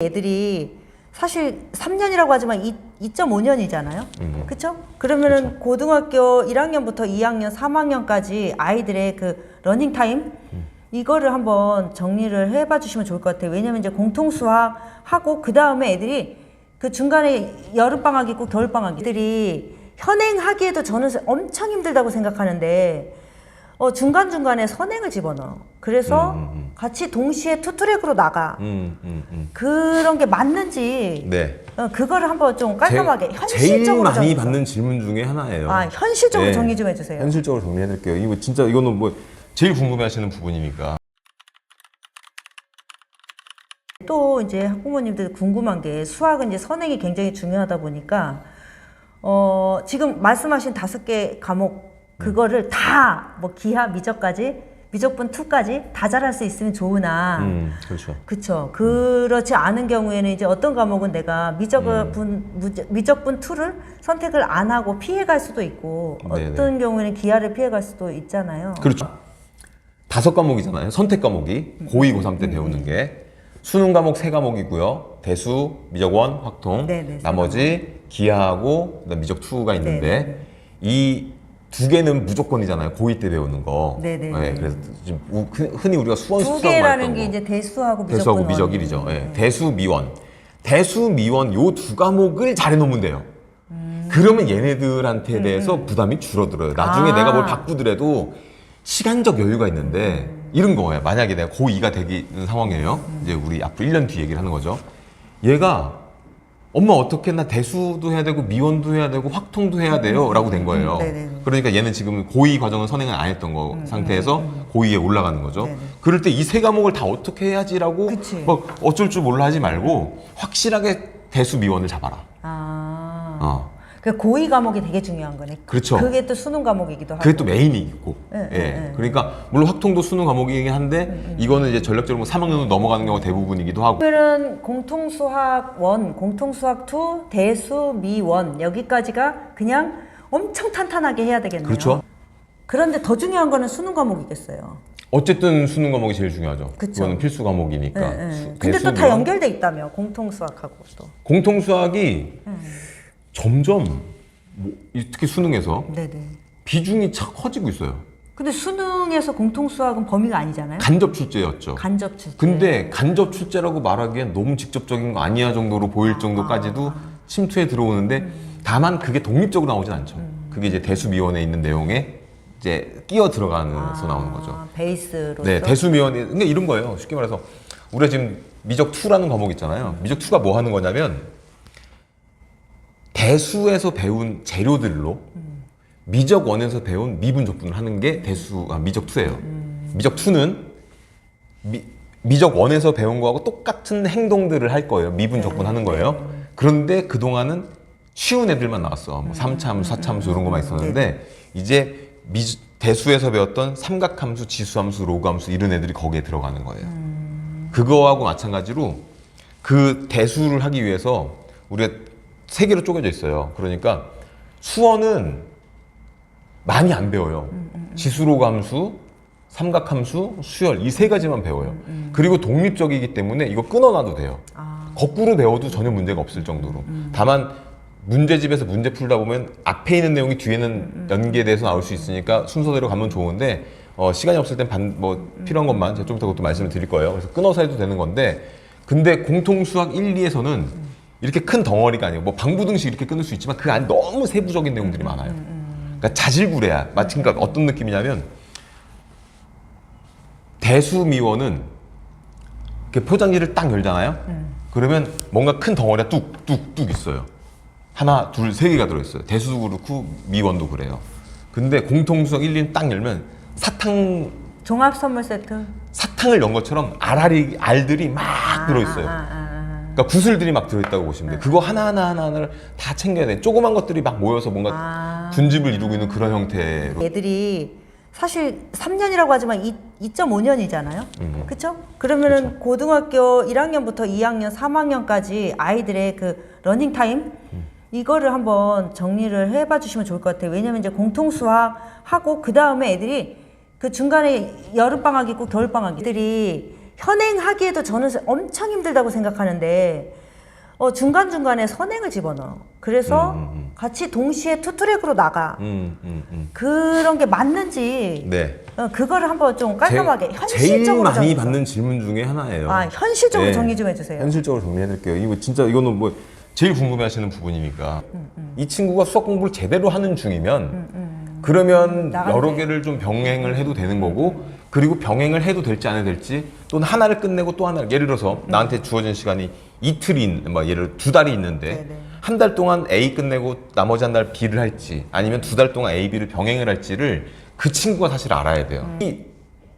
애들이 사실 3년이라고 하지만 2.5년이잖아요. 음. 그렇죠? 그러면은 고등학교 1학년부터 2학년, 3학년까지 아이들의 그 러닝 타임 이거를 한번 정리를 해봐 주시면 좋을 것 같아요. 왜냐면 이제 공통 수학 하고 그 다음에 애들이 그 중간에 여름 방학 있고 겨울 방학 애들이 현행하기에도 저는 엄청 힘들다고 생각하는데 어, 중간중간에 선행을 집어넣어. 그래서 음, 음, 같이 동시에 투트랙으로 나가. 음, 음, 음. 그런 게 맞는지 네. 어, 그거를 한번 좀 깔끔하게 제- 현실적으로 많이 정해서. 받는 질문 중에 하나예요. 아 현실적으로 네. 정리 좀 해주세요. 현실적으로 정리해드릴게요. 이거 진짜 이거는 뭐 제일 궁금해하시는 부분이니까. 또 이제 학부모님들 궁금한 게 수학은 이제 선행이 굉장히 중요하다 보니까 어 지금 말씀하신 다섯 개 과목 그거를 다 뭐 기하 미적까지 미적분 2까지 다 잘할 수 있으면 좋으나 음, 그렇죠. 그쵸. 그렇지 않은 경우에는 이제 어떤 과목은 내가 음. 미적분, 무저- 미적분 2를 선택을 안 하고 피해갈 수도 있고 네네. 어떤 경우에는 기하를 피해갈 수도 있잖아요. 그렇죠. 다섯 과목이잖아요. 선택 과목이 고2, 고3 때 배우는 게 수능 과목 세 과목이고요. 대수, 미적원, 확통. 네 네, 세 나머지 기하하고 그다음 미적 2가 있는데 네네. 이 두 개는 무조건이잖아요. 고2 때 배우는 거. 네네. 네, 그래서 지금 우- 흔- 흔히 우리가 수원 두 수수라고 개라는 게 거. 이제 대수하고 미적분 대수하고 미적 1이죠. 네. 대수, 미원. 대수, 미원 요 두 과목을 잘해 놓으면 돼요. 음. 그러면 얘네들한테 대해서 부담이 줄어들어요. 나중에 아. 내가 뭘 바꾸더라도 시간적 여유가 있는데 이런 거예요. 만약에 내가 고2가 되는 상황이에요. 이제 우리 앞으로 1년 뒤 얘기를 하는 거죠. 얘가 엄마 어떻게 나 대수도 해야 되고 미원도 해야 되고 확통도 해야 돼요 라고 된 거예요 음, 네네네. 그러니까 얘는 지금 고2 과정은 선행을 안 했던 거 상태에서 고2에 올라가는 거죠 네네. 그럴 때 이 세 과목을 다 어떻게 해야지라고. 뭐 어쩔 줄 몰라 하지 말고 확실하게 대수 미원을 잡아라 아. 어. 그 고위 과목이 되게 중요한 거네. 그렇죠. 그게 또 수능 과목이기도 하고. 그게 또 메인이 있고 네, 예. 네, 네. 그러니까 물론 확통도 수능 과목이긴 한데 이거는 이제 전략적으로 3학년으로 넘어가는 경우가 대부분이기도 하고 그러면은 공통수학 원, 공통수학 투, 대수, 미 원 여기까지가 그냥 엄청 탄탄하게 해야 되겠네요. 그렇죠. 그런데 더 중요한 거는 수능 과목이겠어요. 어쨌든 수능 과목이 제일 중요하죠. 그쵸. 거는 필수 과목이니까. 예, 예. 수- 근데 또다 대수면 연결돼 있다며 공통수학하고 또. 공통 수학이 음. 점점 뭐, 이- 특히 수능에서 네네. 비중이 착 커지고 있어요. 근데 수능에서 공통수학은 범위가 아니잖아요. 간접 출제였죠. 간접 출제. 근데 간접 출제라고 말하기엔 너무 직접적인 거 아니야 정도로 보일 정도까지도 침투해 들어오는데 다만 그게 독립적으로 나오진 않죠. 그게 이제 대수미원에 있는 내용에 이제 끼어 들어가면서 나오는 거죠. 아, 베이스로서. 네, 대수미원이 근데 이런 거예요. 쉽게 말해서 우리가 지금 미적 2라는 과목 있잖아요. 미적 2가 뭐 하는 거냐면 대수에서 배운 재료들로 미적 1에서 배운 미분 적분을 하는 게 대수 아, 미적 2예요. 미적 2는 미, 미적 1에서 배운 거하고 똑같은 행동들을 할 거예요. 미분 적분 하는 거예요. 그런데 그 동안은 쉬운 애들만 나왔어. 뭐 3참수, 4참수 이런 것만 있었는데 이제 미, 대수에서 배웠던 삼각함수, 지수함수, 로그함수 이런 애들이 거기에 들어가는 거예요. 그거하고 마찬가지로 그 대수를 하기 위해서 우리가 세 개로 쪼개져 있어요. 그러니까 수원은 많이 안 배워요. 지수로 감수, 삼각함수, 수열 이 세 가지만 배워요. 그리고 독립적이기 때문에 이거 끊어놔도 돼요. 아, 거꾸로 배워도 전혀 문제가 없을 정도로. 다만 문제집에서 문제 풀다 보면 앞에 있는 내용이 뒤에는 연계돼서 나올 수 있으니까 순서대로 가면 좋은데 어, 시간이 없을 땐뭐 필요한 것만 제가 좀 이따 그것도 말씀을 드릴 거예요. 그래서 끊어서 해도 되는 건데 근데 공통수학 1, 2에서는 이렇게 큰 덩어리가 아니고 뭐 방부등식 이렇게 끊을 수 있지만 그 안에 너무 세부적인 내용들이 많아요. 그러니까 자질구레야. 마치 그러니까 어떤 느낌이냐면 대수미원은 이렇게 포장지를 딱 열잖아요. 그러면 뭔가 큰 덩어리가 뚝뚝뚝 있어요. 하나, 둘, 세 개가 들어있어요. 대수도 그렇고 미원도 그래요. 근데 공통수학 1, 2는 딱 열면 사탕 종합 선물 세트. 사탕을 연 것처럼 알알이 알들이 막 들어있어요. 아, 아, 아, 아. 그러니까 구슬들이 막 들어있다고 보시면 돼요. 그거 하나 하나 하나를 다 챙겨야 돼. 조그만 것들이 막 모여서 뭔가 아. 군집을 이루고 있는 그런 형태로. 애들이 사실 3년이라고 하지만 2.5년이잖아요. 음. 그렇죠? 그러면은 고등학교 1학년부터 2학년, 3학년까지 아이들의 그 러닝 타임 이거를 한번 정리를 해봐 주시면 좋을 것 같아요. 왜냐면 이제 공통 수학 하고 그 다음에 애들이 그 중간에 여름 방학 있고 겨울 방학 애들이 현행하기에도 저는 엄청 힘들다고 생각하는데 어, 중간중간에 선행을 집어넣어. 그래서 음, 같이 동시에 투트랙으로 나가. 음, 음, 음. 그런 게 맞는지 네. 어, 그거를 한번 좀 깔끔하게 제- 현실적으로 제일 많이 정해서. 받는 질문 중에 하나예요. 아 현실적으로 네. 정리 좀 해주세요. 현실적으로 정리해드릴게요. 이거 진짜 이거는 뭐 제일 궁금해하시는 부분이니까 음, 이 친구가 수학 공부를 제대로 하는 중이면 그러면 나가면 여러 돼. 개를 좀 병행을 해도 되는 거고 그리고 병행을 해도 될지 안 해도 될지 또는 하나를 끝내고 또 하나를 예를 들어서 음. 나한테 주어진 시간이 이틀이 있- 뭐 예를 두 달이 있는데 네네. 한 달 동안 A 끝내고 나머지 한 달 B를 할지 아니면 두 달 동안 A, B를 병행을 할지를 그 친구가 사실 알아야 돼요. 음. 이,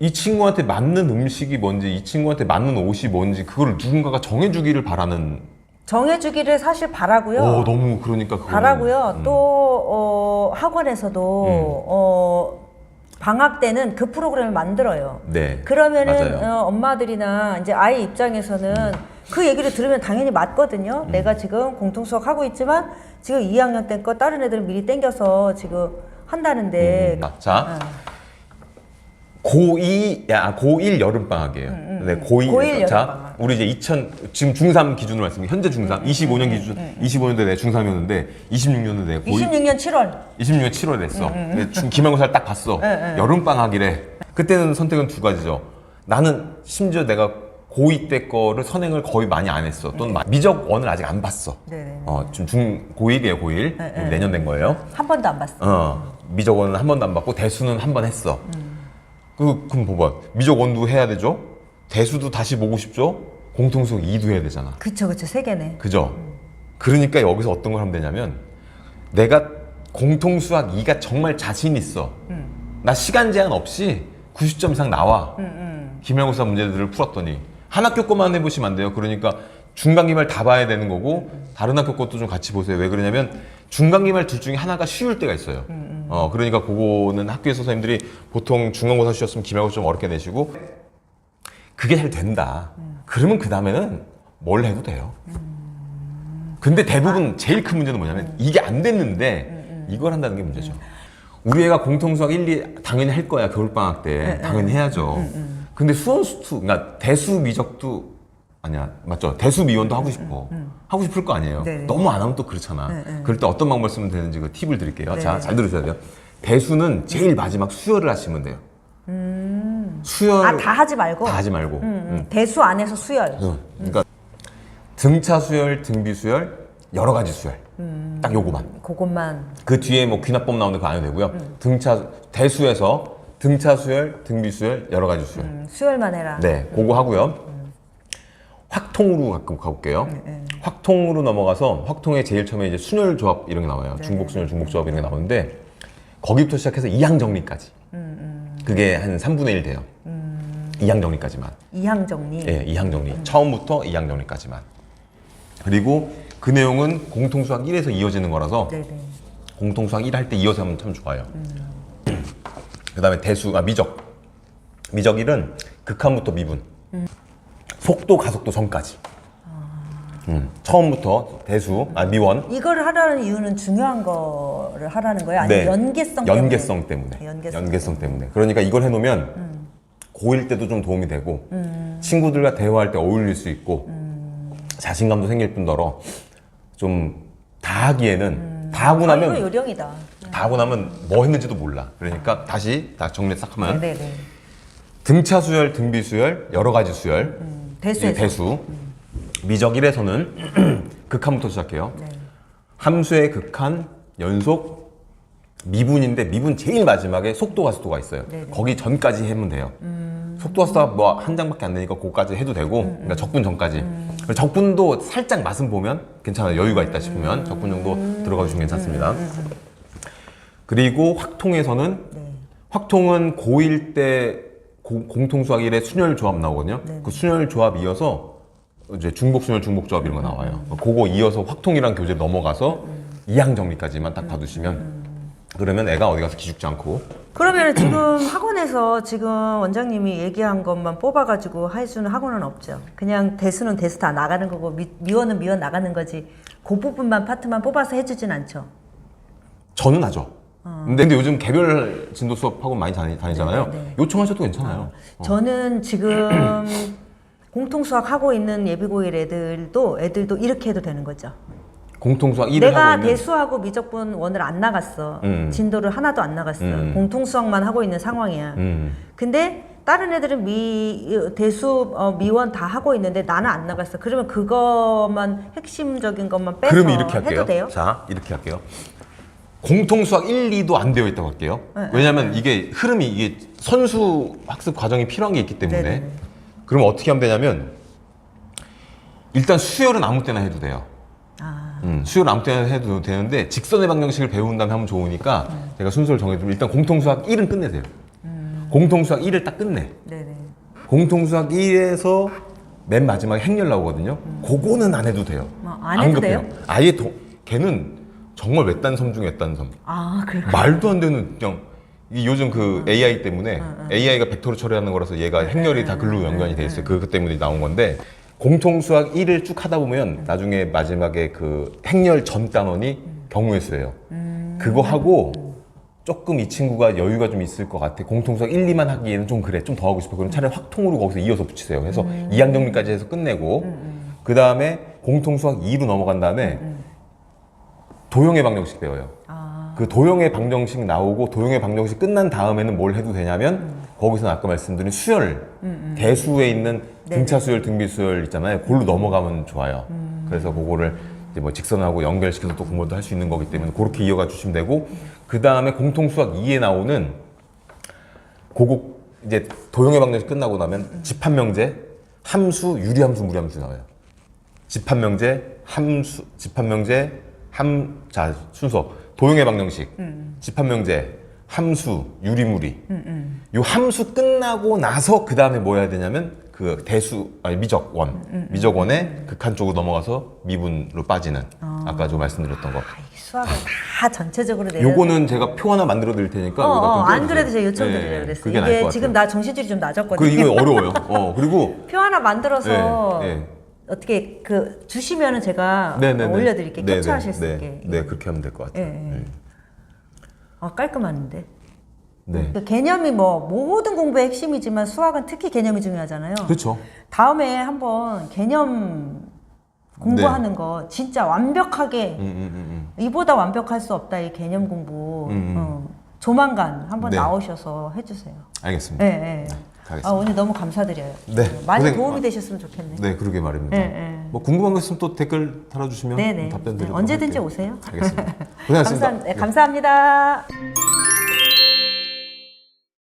이 친구한테 맞는 음식이 뭔지 이 친구한테 맞는 옷이 뭔지 그걸 누군가가 정해주기를 바라는 정해주기를 사실 바라고요. 오 너무 그러니까 그거는, 바라고요. 음. 또 어, 학원에서도 어, 방학 때는 그 프로그램을 만들어요. 네 그러면은 맞아요. 어, 엄마들이나 이제 아이 입장에서는 그 얘기를 들으면 당연히 맞거든요. 음. 내가 지금 공통 수학 하고 있지만 지금 2학년 때 거 다른 애들은 미리 땡겨서 지금 한다는데 음, 자 고2 야 고1 여름 방학이에요. 네, 고2 음, 고일 자 여름방학. 우리 이제 2000 지금 중3 기준으로 말씀드리면 현재 중3 25년 기준 25년도 내 중3이었는데 26년도 내 고2 26년 7월 26년 7월에 됐어. 근데 중 기말고사를 딱 봤어. 여름 방학이래. 그때는 선택은 두 가지죠. 나는 심지어 내가 고2 때 거를 선행을 거의 많이 안 했어. 또는 마- 미적 원을 아직 안 봤어. 네네. 어, 지금 중 고1이에요, 고1. 내년 된 거예요. 한 번도 안 봤어. 어, 미적 원은 한 번도 안 받고 대수는 한 번 했어. 그, 그럼 봐봐. 미적 원도 해야 되죠? 대수도 다시 보고 싶죠? 공통수학 2도 해야 되잖아. 그쵸 그쵸 세 개네. 그죠? 그러니까 여기서 어떤 걸 하면 되냐면 내가 공통수학 2가 정말 자신 있어. 나 시간 제한 없이 90점 이상 나와. 기말고사 문제들을 풀었더니 한 학교 거만 해보시면 안 돼요. 그러니까 중간 기말 다 봐야 되는 거고 다른 학교 것도 좀 같이 보세요. 왜 그러냐면 중간 기말 둘 중에 하나가 쉬울 때가 있어요. 어 그러니까 그거는 학교에서 선생님들이 보통 중간고사 쉬었으면 기말고사 좀 어렵게 내시고 그게 잘 된다. 그러면 그 다음에는 뭘 해도 돼요. 근데 대부분 제일 큰 문제는 뭐냐면 이게 안 됐는데 이걸 한다는 게 문제죠. 우리 애가 공통수학 1, 2 당연히 할 거야 겨울방학 때 당연히 해야죠. 근데 수원수투 그러니까 대수 미적도 아니야 맞죠? 대수 미원도 하고 싶어 하고 싶을 거 아니에요. 네네. 너무 안 하면 또 그렇잖아. 그럴 때 어떤 방법을 쓰면 되는지 그 팁을 드릴게요. 자 네네. 잘 들으셔야 돼요. 대수는 제일 마지막 수열을 하시면 돼요. 수열 아다 하지 말고. 다 하지 말고 음, 음. 대수 안에서 수열. 어, 그러니까 등차 수열, 등비 수열, 여러 가지 수열. 딱 요거만. 그것만. 그 뒤에 뭐 귀납법 나오는데 그거 안 해도 되고요. 등차 대수에서 등차 수열, 등비 수열, 여러 가지 수열. 음, 수열만 해라. 네, 그거 하고요. 확통으로 가끔 가볼게요. 확통으로 넘어가서 확통에 제일 처음에 이제 순열 조합 이런 게 나와요. 중복 순열, 중복 조합 이런 게 나오는데 거기부터 시작해서 이항 정리까지. 그게 한 3분의 1 돼요. 이항 정리까지만. 이항 정리. 예, 이항 정리. 처음부터 이항 정리까지만. 그리고 그 내용은 공통수학 1에서 이어지는 거라서 네네. 공통수학 1 할 때 이어서 하면 참 좋아요. 그 다음에 대수, 아, 미적. 미적 1은 극한부터 미분. 속도, 가속도 전까지. 음, 처음부터 대수, 아, 미원. 이거를 하라는 이유는 중요한 거를 하라는 거예요? 아니면 연계성 때문에? 네. 연계성 때문에. 연계성. 연계성 때문에. 그러니까 이걸 해놓으면 고1 때도 좀 도움이 되고 친구들과 대화할 때 어울릴 수 있고 자신감도 생길 뿐더러 좀 다 하기에는 다 하고 아, 이거 나면 요령이다. 다 하고 나면 뭐 했는지도 몰라. 그러니까 다시 다 정리 싹 하면 네네. 등차 수열, 등비 수열, 여러 가지 수열, 대수에서. 이 대수. 미적 1에서는 극한부터 시작해요. 네. 함수의 극한, 연속, 미분인데 미분 제일 마지막에 속도 가 속도가 있어요. 네 네. 거기 전까지 하면 돼요. 속도 가 속도가 뭐 한 장밖에 안 되니까 그거까지 해도 되고, 음, 그러니까 적분 전까지. 적분도 살짝 맛은 보면 괜찮아요. 여유가 있다 싶으면 적분 정도 들어가 주시면 괜찮습니다. 그리고 확통에서는 네. 확통은 고1 때 고- 공통수학 1에 순열 조합 나오거든요. 네. 그 순열 조합 이어서 이제 중복 순열 중복 조합 이런 거 나와요. 그거 이어서 확통이랑 교재 넘어가서 이항 정리까지만 딱 봐두시면 그러면 애가 어디 가서 기죽지 않고 그러면 지금 학원에서 지금 원장님이 얘기한 것만 뽑아가지고 해주는 학원은 없죠. 그냥 대수는 대수 다 나가는 거고 미, 미원은 미원 나가는 거지. 그 부분만 파트만 뽑아서 해주진 않죠. 저는 하죠. 근데, 근데 요즘 개별 진도 수업 학원 많이 다니, 다니잖아요. 네, 네. 요청하셔도 괜찮아요. 어. 저는 지금 공통 수학 하고 있는 예비고일 애들도 애들도 이렇게 해도 되는 거죠. 공통수학 1을 내가 하고 있는 대수하고 미적분 원을 안 나갔어. 음. 진도를 하나도 안 나갔어. 음. 공통 수학만 하고 있는 상황이야. 음. 근데 다른 애들은 미 대수 어, 미원 다 하고 있는데 나는 안 나갔어. 그러면 그것만 핵심적인 것만 빼서 그러면 이렇게 할게요. 해도 돼요? 자, 이렇게 할게요. 공통수학 1, 2도 안 되어 있다고 할게요. 네, 왜냐하면 이게 흐름이 이게 선수 학습 과정이 필요한 게 있기 때문에 네, 네. 그럼 어떻게 하면 되냐면 일단 수열은 아무 때나 해도 돼요. 아, 음, 수열 아무 때나 해도 되는데 직선의 방정식을 배운 다음에 하면 좋으니까 제가 순서를 정해주면 일단 공통수학 1은 끝내세요. 공통수학 1을 딱 끝내. 네네. 공통수학 1에서 맨 마지막에 행렬 나오거든요. 그거는 안 해도 돼요. 어, 안 해도 급해요. 돼요? 아예 도, 걔는 정말 외딴 섬 중에 외딴 섬. 아, 그래. 말도 안 되는 그냥 이 요즘 그 AI 때문에 AI가 벡터로 처리하는 거라서 얘가 행렬이 다 글로 연관이 돼 있어요. 그, 그 때문에 나온 건데 공통 수학 1을 쭉 하다 보면 나중에 마지막에 그 행렬 전 단원이 경우의 수예요. 그거 하고 조금 이 친구가 여유가 좀 있을 것 같아. 공통수학 1, 2만 하기에는 좀 그래. 좀 더 하고 싶어. 그럼 차라리 확통으로 거기서 이어서 붙이세요. 해서 2학 정리까지 해서 끝내고 그 다음에 공통수학 2로 넘어간 다음에 도형의 방정식 배워요. 아, 그 도형의 방정식 나오고 도형의 방정식 끝난 다음에는 뭘 해도 되냐면 거기서는 아까 말씀드린 수열 대수에 있는 등차 수열 등비 수열 있잖아요. 그걸로 넘어가면 좋아요. 그래서 그거를 이제 뭐 직선하고 연결시켜서 또 공부도 할 수 있는 거기 때문에 그렇게 이어가 주시면 되고 그 다음에 공통 수학 2에 나오는 그거 이제 도형의 방정식 끝나고 나면 집합명제 함수 유리함수 무리함수 나와요. 집합명제, 함수, 집합명제, 함, 자, 순서. 도형의 방정식, 집합명제, 함수, 유리무리. 요 함수 끝나고 나서 그 다음에 뭐 해야 되냐면 그 대수, 아니 미적원. 미적원의 극한 쪽으로 넘어가서 미분으로 빠지는. 아까 저 말씀드렸던 거. 아, 이 수학을 다 전체적으로 내려. 요거는 제가 표 하나 만들어 드릴 테니까. 어, 어, 좀 안. 그래도 제가 요청드리려고 예, 그랬어요. 그게 나을 이게 것 지금. 나 정신줄이 좀그 낮았거든요. 이거 어려워요. 어, 그리고 표 하나 만들어서 네, 네. 어떻게 그 주시면은 제가 네네네. 올려드릴게요. 네네. 캡처하실 수 네. 있게. 네, 그렇게 하면 될 것 같아요. 예, 예. 네. 아 깔끔한데. 네. 그 개념이 뭐 모든 공부의 핵심이지만 수학은 특히 개념이 중요하잖아요. 그렇죠. 다음에 한번 개념 공부하는 거 진짜 완벽하게 음, 음, 음, 이보다 완벽할 수 없다 이 개념 공부 음. 어, 조만간 한번 네. 나오셔서 해주세요. 음. 알겠습니다. 네, 네. 가겠습니다. 아, 오늘 너무 감사드려요. 네, 어, 많이 고생- 도움이 되셨으면 좋겠네. 네, 그러게 말입니다. 네, 네. 뭐 궁금한 거 있으면 또 댓글 달아주시면 네, 네. 답변 네, 드리도록 언제든지 할게요. 오세요. 알겠습니다. 고생하셨습니다. 감사, 네, 감사합니다.